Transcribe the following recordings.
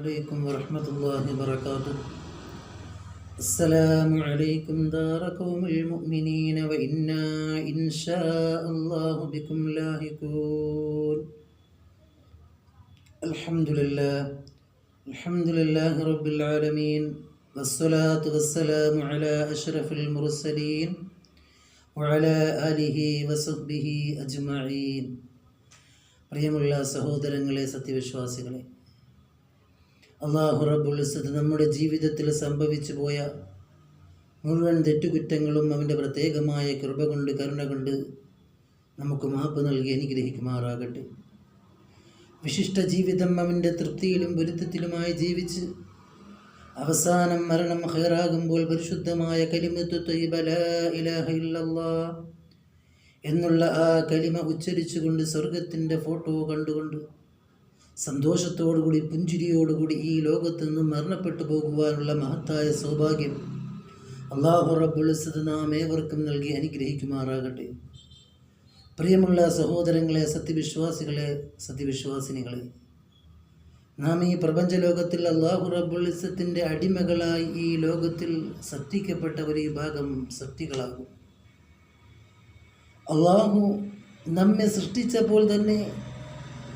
عليكم ورحمة الله وبركاته السلام عليكم دار قوم المؤمنين وإنا إن شاء الله بكم لاهقون الحمد لله الحمد لله رب العالمين والصلاة والسلام على أشرف المرسلين وعلى آله وصحبه أجمعين പ്രിയമുള്ള സഹോദരങ്ങളെ സത്യവിശ്വാസികളെ അള്ളാഹു റബ്ബുൽ ഇസ്സത്ത് നമ്മുടെ ജീവിതത്തിൽ സംഭവിച്ചു പോയ മുഴുവൻ തെറ്റുകുറ്റങ്ങളും അവന്റെ പ്രത്യേകമായ കൃപ കൊണ്ട് കരുണ കൊണ്ട് നമുക്ക് മാപ്പ് നൽകി അനുഗ്രഹിക്കുമാറാകട്ടെ. വിശിഷ്ട ജീവിതം അവന്റെ തൃപ്തിയിലും പൊരുത്തത്തിലുമായി ജീവിച്ച് അവസാനം മരണം ഹൈറാകുമ്പോൾ പരിശുദ്ധമായ കലിമത്തു എന്നുള്ള ആ കലിമ ഉച്ചരിച്ചുകൊണ്ട് സ്വർഗത്തിന്റെ ഫോട്ടോ കണ്ടുകൊണ്ട് സന്തോഷത്തോടുകൂടി പുഞ്ചിരിയോടുകൂടി ഈ ലോകത്ത് നിന്നും മരണപ്പെട്ടു പോകുവാനുള്ള മഹത്തായ സൗഭാഗ്യം അള്ളാഹു റബ്ബുളിസത് നാം ഏവർക്കും നൽകി അനുഗ്രഹിക്കുമാറാകട്ടെ. പ്രിയമുള്ള സഹോദരങ്ങളെ സത്യവിശ്വാസികളെ സത്യവിശ്വാസിനികളെ നാം ഈ പ്രപഞ്ച ലോകത്തിൽ അള്ളാഹു റബ്ബുളിസത്തിന്റെ അടിമകളായി ഈ ലോകത്തിൽ സൃഷ്ടിക്കപ്പെട്ട ഒരു വിഭാഗം സൃഷ്ടികളാകും. അള്ളാഹു നമ്മെ സൃഷ്ടിച്ചപ്പോൾ തന്നെ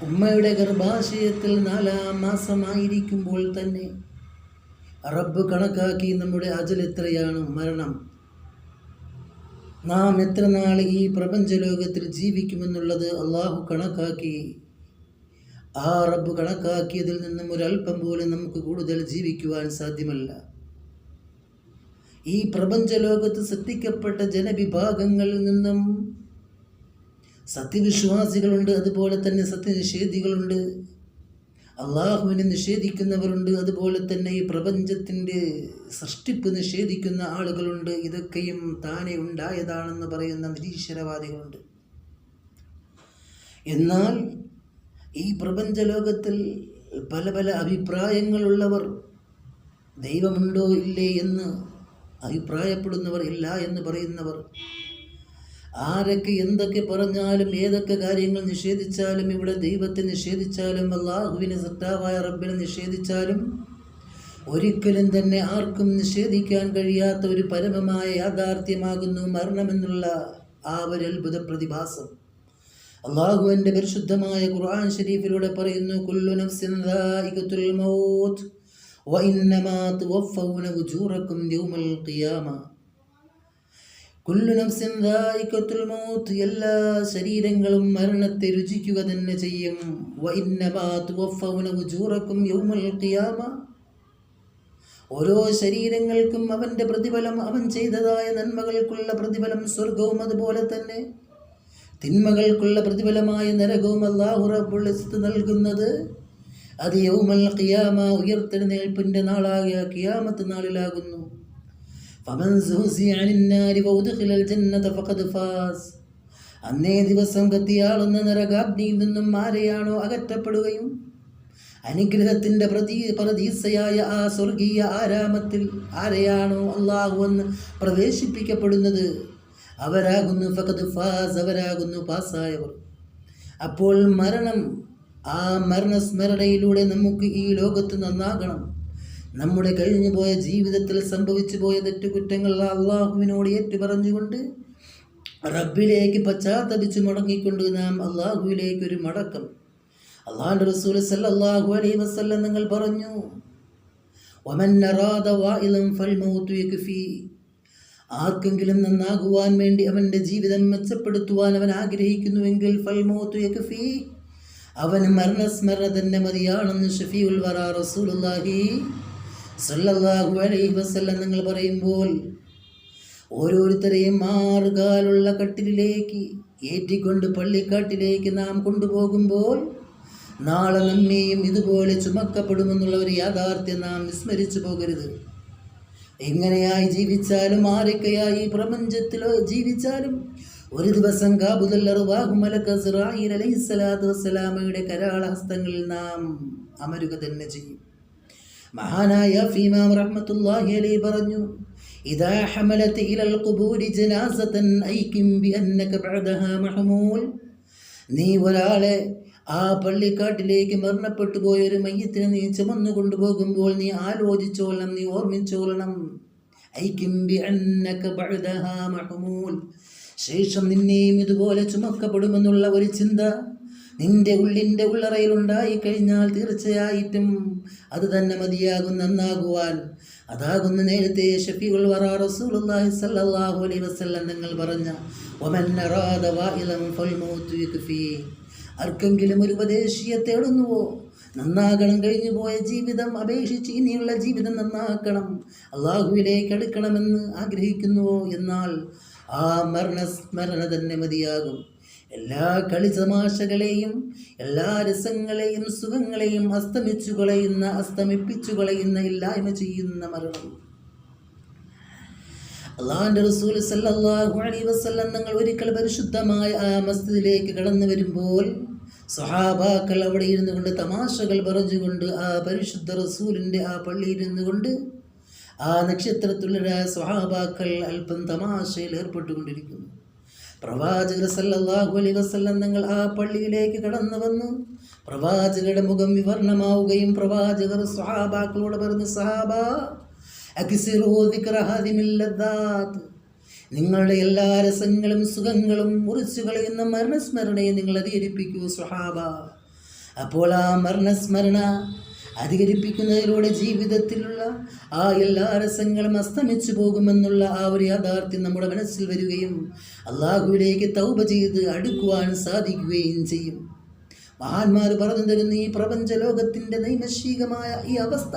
ഉമ്മയുടെ ഗർഭാശയത്തിൽ നാലാം മാസമായിരിക്കുമ്പോൾ തന്നെ റബ്ബ് കണക്കാക്കി നമ്മുടെ അജൽ എത്രയാണ്? മരണം. നാം എത്ര നാൾ ഈ പ്രപഞ്ച ലോകത്തിൽ ജീവിക്കുമെന്നുള്ളത് അള്ളാഹു കണക്കാക്കി. ആ റബ്ബ് കണക്കാക്കിയതിൽ നിന്നും ഒരല്പം പോലും നമുക്ക് കൂടുതൽ ജീവിക്കുവാൻ സാധ്യമല്ല. ഈ പ്രപഞ്ച ലോകത്ത് സൃഷ്ടിക്കപ്പെട്ട ജനവിഭാഗങ്ങളിൽ നിന്നും സത്യവിശ്വാസികളുണ്ട് അതുപോലെ തന്നെ സത്യനിഷേധികളുണ്ട്. അള്ളാഹുവിനെ നിഷേധിക്കുന്നവരുണ്ട് അതുപോലെ തന്നെ ഈ പ്രപഞ്ചത്തിന്റെ സൃഷ്ടിപ്പ് നിഷേധിക്കുന്ന ആളുകളുണ്ട്. ഇതൊക്കെയും താനെ ഉണ്ടായതാണെന്ന് പറയുന്ന നിരീശ്വരവാദികളുണ്ട്. എന്നാൽ ഈ പ്രപഞ്ചലോകത്തിൽ പല പല അഭിപ്രായങ്ങളുള്ളവർ ദൈവമുണ്ടോ ഇല്ലേ എന്ന് അഭിപ്രായപ്പെടുന്നവർ ഇല്ല എന്ന് പറയുന്നവർ ആരൊക്കെ എന്തൊക്കെ പറഞ്ഞാലും ഏതൊക്കെ കാര്യങ്ങൾ നിഷേധിച്ചാലും ഇവിടെ ദൈവത്തെ നിഷേധിച്ചാലും അള്ളാഹുവിനെ സത്താവായ റബ്ബിനെ നിഷേധിച്ചാലും ഒരിക്കലും തന്നെ ആർക്കും നിഷേധിക്കാൻ കഴിയാത്ത ഒരു പരമമായ യാഥാർത്ഥ്യമാകുന്നു മരണമെന്നുള്ള ആ ഒരു അത്ഭുത പ്രതിഭാസം അള്ളാഹുവിന്റെ പരിശുദ്ധമായ ഖുർആൻ ഷരീഫിലൂടെ പറയുന്നു കുല്ലു മൗത്ത് വഇന്നമാ തുവഫൗന ഉജൂറക്കും യൗമൽ ഖിയാമ. എല്ലാ ശരീരങ്ങളും മരണത്തെ രുചിക്കുക തന്നെ ചെയ്യും. ഓരോ ശരീരങ്ങൾക്കും അവന്റെ പ്രതിഫലം അവൻ ചെയ്തതായ നന്മകൾക്കുള്ള പ്രതിഫലം സ്വർഗവും അതുപോലെ തന്നെ. തിന്മകൾക്കുള്ള പ്രതിഫലമായ നരകവും അള്ളാഹു റബ്ബുൽ ഇസ്സത്ത് നൽകുന്നത്. അത് യൗമൽ ഖിയാമ ഉയർത്തെഴുന്നേൽപ്പിന്റെ നാളായ ഖിയാമത്ത് നാളിലാകുന്നു. ഫമൻ ഫഖദ് ഫാസ് അന്നേ ദിവസം കത്തിയാളുന്ന നരകാഗ്നിയിൽ നിന്നും ആരെയാണോ അകറ്റപ്പെടുകയും? അനുഗ്രഹത്തിന്റെ പ്രതി പ്രതീസയായ ആ സ്വർഗീയ ആരാമത്തിൽ ആരെയാണോ അള്ളാഹു എന്ന് പ്രവേശിപ്പിക്കപ്പെടുന്നത്? അവരാകുന്നു ഫഖദ് ഫാസ് അവരാകുന്നു പാസ്സായവർ അപ്പോൾ മരണം ആ മരണസ്മരണയിലൂടെ നമുക്ക് ഈ ലോകത്ത് നന്നാകണം. നമ്മുടെ കഴിഞ്ഞു പോയ ജീവിതത്തിൽ സംഭവിച്ചു പോയ തെറ്റുകുറ്റങ്ങൾ അള്ളാഹുവിനോട് ഏറ്റു പറഞ്ഞുകൊണ്ട് റബ്ബിലേക്ക് പശ്ചാത്തപിച്ച് മുടങ്ങിക്കൊണ്ട് നാം അള്ളാഹുവിലേക്ക് ഒരു മടക്കം. അള്ളാഹുന്റെ റസൂൽ സല്ലല്ലാഹു അലൈ വസല്ലം നിങ്ങൾ പറഞ്ഞു ആർക്കെങ്കിലും നന്നാകുവാൻ വേണ്ടി അവന്റെ ജീവിതം മെച്ചപ്പെടുത്തുവാൻ അവൻ ആഗ്രഹിക്കുന്നുവെങ്കിൽ ഫൽമൗതു യക്ഫി അവന് മരണസ്മരണ തന്നെ മതിയാണെന്ന് ഷഫീ ഉൽവറ റസൂലുള്ളാഹി സല്ലല്ലാഹു അലൈഹി നിങ്ങൾ പറയുമ്പോൾ ഓരോരുത്തരെയും മാറുകാലുള്ള കട്ടിലേക്ക് ഏറ്റിക്കൊണ്ട് പള്ളിക്കാട്ടിലേക്ക് നാം കൊണ്ടുപോകുമ്പോൾ നാളെ നമ്മെയും ഇതുപോലെ ചുമക്കപ്പെടുമെന്നുള്ള ഒരു യാഥാർത്ഥ്യം നാം വിസ്മരിച്ചു പോകരുത്. എങ്ങനെയായി ജീവിച്ചാലും ആരൊക്കെയായി പ്രപഞ്ചത്തിലോ ജീവിച്ചാലും ഒരു ദിവസം കാബുദല്ലറുവാഹുമലക്കലാമയുടെ കരാളഹസ്തങ്ങളിൽ നാം അമരുക തന്നെ ചെയ്യും. മഹാനായ ഫീമാം റഹ്മത്തുല്ലാഹി അലി പറഞ്ഞു ഇദാ ഹമലത്ത് ഇലൽ ഖുബൂരി ജനാസതൻ ഐകിം ബിഅന്നക ബഅദഹാ മഹ്മൂൽ നീ ഒരാളെ ആ പള്ളിക്കാട്ടിലേക്ക് മരണപ്പെട്ടു പോയ ഒരു മയ്യത്തിനെ നീ ചുമന്നു കൊണ്ടുപോകുമ്പോൾ നീ ആലോചിച്ചോളണം നീ ഓർമ്മിച്ചോളണം ഐകിം ബി അന്നക ബഅദഹാ മഹ്മൂൽ. ശേഷം നിന്നെയും ഇതുപോലെ ചുമക്കപ്പെടുമെന്നുള്ള ഒരു ചിന്ത നിന്റെ ഉള്ളിന്റെ ഉള്ളറയിൽ ഉണ്ടായി കഴിഞ്ഞാൽ തീർച്ചയായിട്ടും അത് തന്നെ മതിയാകും നന്നാകുവാൻ. അതാകുന്ന നേരത്തെ ഷഫീഉൽ വറ റസൂലുള്ളാഹി സ്വല്ലല്ലാഹു അലൈഹി വസല്ലം പറഞ്ഞ യക്ഫി ആർക്കെങ്കിലും ഒരു ഉപദേശിയെ തേടുന്നുവോ? നന്നാകണം കഴിഞ്ഞു പോയ ജീവിതം അപേക്ഷിച്ച് ഇനിയുള്ള ജീവിതം നന്നാക്കണം. അള്ളാഹുവിലേക്ക് അടുക്കണമെന്ന് ആഗ്രഹിക്കുന്നുവോ? എന്നാൽ ആ മരണസ്മരണ തന്നെ മതിയാകും. എല്ലാ കളിതമാശകളെയും എല്ലാ രസങ്ങളെയും സുഖങ്ങളെയും അസ്തമിച്ചു കളയുന്ന അസ്തമിപ്പിച്ചു കളയുന്ന ഇല്ലായ്മ ചെയ്യുന്ന മരണം. അള്ളാഹിന്റെ റസൂൽ സല്ലല്ലാഹു അലൈഹി വസല്ലം നിങ്ങൾ ഒരിക്കൽ പരിശുദ്ധമായ ആ മസ്ജിദിലേക്ക് കടന്നു വരുമ്പോൾ സഹാബാക്കൾ അവിടെ ഇരുന്നു കൊണ്ട് തമാശകൾ പറഞ്ഞുകൊണ്ട് ആ പരിശുദ്ധ റസൂലിന്റെ ആ പള്ളിയിൽ ഇരുന്നു കൊണ്ട് ആ നക്ഷത്രത്തിലുള്ള സ്വഹാബാക്കൾ അല്പം തമാശയിൽ ഏർപ്പെട്ടുകൊണ്ടിരിക്കുന്നു. പ്രവാചകർ സല്ലല്ലാഹു അലൈഹി വസല്ലം തങ്ങൾ ആ പള്ളിയിലേക്ക് കടന്നു വന്നു. പ്രവാചകരുടെ മുഖം വിവർണമാവുകയും പ്രവാചകർ സ്വഹാബാക്കളോട് പറഞ്ഞു സഹാബ നിങ്ങളുടെ എല്ലാ രസങ്ങളും സുഖങ്ങളും മുറിച്ചു കളയുന്ന മരണസ്മരണയെ നിങ്ങൾ അധികരിപ്പിക്കൂ സ്വഹാബ. അപ്പോൾ ആ മരണസ്മരണ അധികരിപ്പിക്കുന്നതിലൂടെ ജീവിതത്തിലുള്ള ആ എല്ലാ രസങ്ങളും അസ്തമിച്ചു പോകുമെന്നുള്ള ആ ഒരു യാഥാർത്ഥ്യം നമ്മുടെ മനസ്സിൽ വരികയും അള്ളാഹുവിലേക്ക് തൗബ ചെയ്ത് അടുക്കുവാൻ സാധിക്കുകയും ചെയ്യും. മഹാന്മാർ പറഞ്ഞു തരുന്ന ഈ പ്രപഞ്ച ലോകത്തിന്റെ നൈമശികമായ ഈ അവസ്ഥ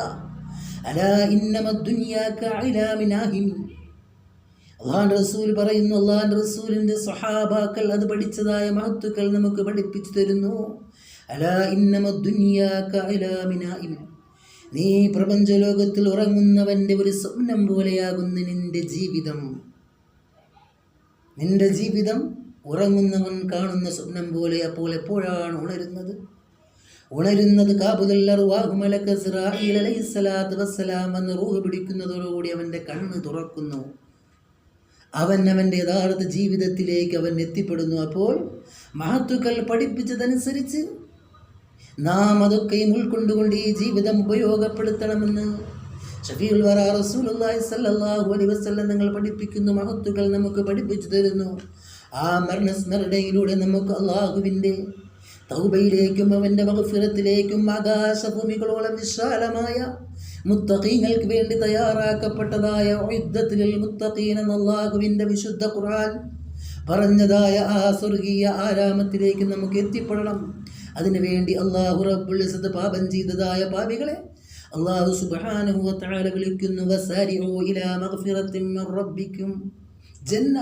അലാ അള്ളാഹാൻ റസൂൽ പറയുന്നു അള്ളാഹാൻ റസൂലിന്റെ സ്വഹാബാക്കൾ അത് പഠിച്ചതായ മഹത്തുക്കൾ നമുക്ക് പഠിപ്പിച്ചു തരുന്നു. അലാ ഇന്നമ ദുനിയാക അലാ മിനാഇം. നീ പ്രപഞ്ചലോകത്തിൽ ഉറങ്ങുന്നവന്റെ ഒരു സ്വപ്നം പോലെയാകുന്ന നിന്റെ ജീവിതം. നിന്റെ ജീവിതം ഉറങ്ങുന്നവൻ കാണുന്ന സ്വപ്നം പോലെ അപ്പോൾ എപ്പോഴാണ് ഉണരുന്നത്? ഉണരുന്നത് കാബുദല്ലറുവാഹുമലക്കസ്ലാം എന്ന് റൂഹ് അവന്റെ കണ്ണ് തുറക്കുന്നു. അവൻ അവന്റെ യഥാർത്ഥ ജീവിതത്തിലേക്ക് അവൻ എത്തിപ്പെടുന്നു. അപ്പോൾ മഹത്തുക്കൾ പഠിപ്പിച്ചതനുസരിച്ച് നാം അതൊക്കെയും ഉൾക്കൊണ്ടുകൊണ്ട് ഈ ജീവിതം ഉപയോഗപ്പെടുത്തണമെന്ന് ഷഫീൽ വറ റസൂലുള്ളാഹി സല്ലല്ലാഹു അലൈഹി വസല്ലം നിങ്ങൾ പഠിപ്പിക്കുന്നു. മഹത്തുകൾ നമുക്ക് പഠിപ്പിച്ചു തരുന്നു. ആ മരണസ്മരണയിലൂടെ നമുക്ക് അള്ളാഹുവിന്റെ തൗബയിലേക്കും അവന്റെ മഹഫിറത്തിലേക്കും ആകാശഭൂമികളോളം വിശാലമായ മുത്തഖീങ്ങൾക്ക് വേണ്ടി തയ്യാറാക്കപ്പെട്ടതായ യുദ്ധത്തിൽ മുത്തഖീൻ എന്ന അള്ളാഹുവിന്റെ വിശുദ്ധ ഖുർആൻ പറഞ്ഞതായ ആ സ്വർഗീയ ആരാമത്തിലേക്ക് നമുക്ക് എത്തിപ്പെടണം. അതിനുവേണ്ടി അള്ളാഹു റബ്ബുൽ പാപം ചെയ്തതായ പാപികളെ അള്ളാഹു സുബ്ഹാനഹു വതആല തആല വിളിക്കുന്നു വസാരിഉ ഇലാ മഗ്ഫിറത്തിൻ മിർ റബ്ബിക്കും. ജന്ന.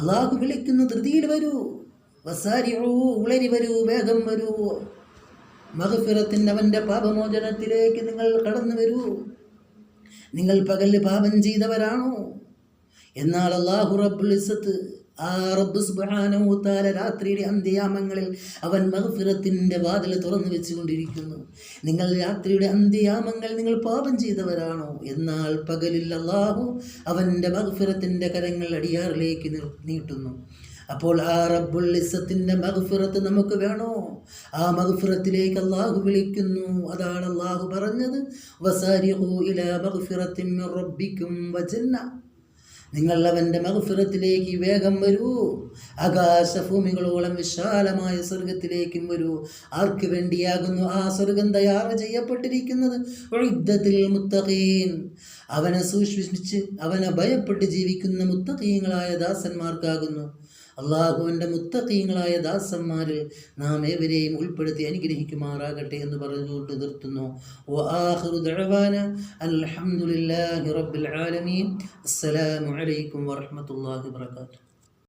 അള്ളാഹു വിളിക്കുന്നു ധൃതിയിൽ വരൂ. വസാരിഉ ഉളരി വരൂ വേഗം വരൂ. മഹഫിറത്തിൻ അവന്റെ പാപമോചനത്തിലേക്ക് നിങ്ങൾ കടന്നു വരൂ. നിങ്ങൾ പകൽ പാപം ചെയ്തവരാണോ? എന്നാൽ അള്ളാഹു റബ്ബുൽ ഇസ്സത്ത് ആ റബ്ബ് സുബ്ഹാനഹു തആല രാത്രിയുടെ അന്ത്യയാമങ്ങളിൽ അവൻ മഹഫിറത്തിന്റെ വാതിൽ തുറന്നു വെച്ചുകൊണ്ടിരിക്കുന്നു. നിങ്ങൾ രാത്രിയുടെ അന്ത്യയാമങ്ങൾ നിങ്ങൾ പാപം ചെയ്തവരാണോ? എന്നാൽ പകലിൽ അള്ളാഹു അവന്റെ മഹഫിറത്തിന്റെ കരങ്ങൾ അടിയാറിലേക്ക് നീട്ടുന്നു. അപ്പോൾ ആ റബ്ബുൽ ഇസത്തിന്റെ മഹഫിറത്ത് നമുക്ക് വേണോ? ആ മഹഫിറത്തിലേക്ക് അള്ളാഹു വിളിക്കുന്നു. അതാണ് അള്ളാഹു പറഞ്ഞത് വസാരിഹു ഇല മഹഫിറത്തിൻ റബ്ബിക്കും വജന്ന നിങ്ങൾ അവന്റെ മഗ്ഫിറത്തിലേക്ക് വേഗം വരൂ. ആകാശഭൂമികളോളം വിശാലമായ സ്വർഗത്തിലേക്കും വരൂ. ആർക്ക് വേണ്ടിയാകുന്നു ആ സ്വർഗം തയ്യാർ ചെയ്യപ്പെട്ടിരിക്കുന്നത്? യുദ്ധത്തിൽ മുത്തഖീൻ. അവനെ സൂക്ഷിച്ച് അവനെ ഭയപ്പെട്ട് ജീവിക്കുന്ന മുത്തഖീങ്ങളായ ദാസന്മാർക്കാകുന്നു. അള്ളാഹുവിന്റെ മുത്തക്കീങ്ങളായ ദാസന്മാരിൽ നാം ഏവരെയും ഉൾപ്പെടുത്തി അനുഗ്രഹിക്കുമാറാകട്ടെ എന്ന് പറഞ്ഞുകൊണ്ട് നിർത്തുന്നു. അലഹമുല്ലാ റബ്ബിൽ ആലമീൻ. അസ്സലാമലൈക്കും വറഹമത്തല്ലാഹി വാത്തു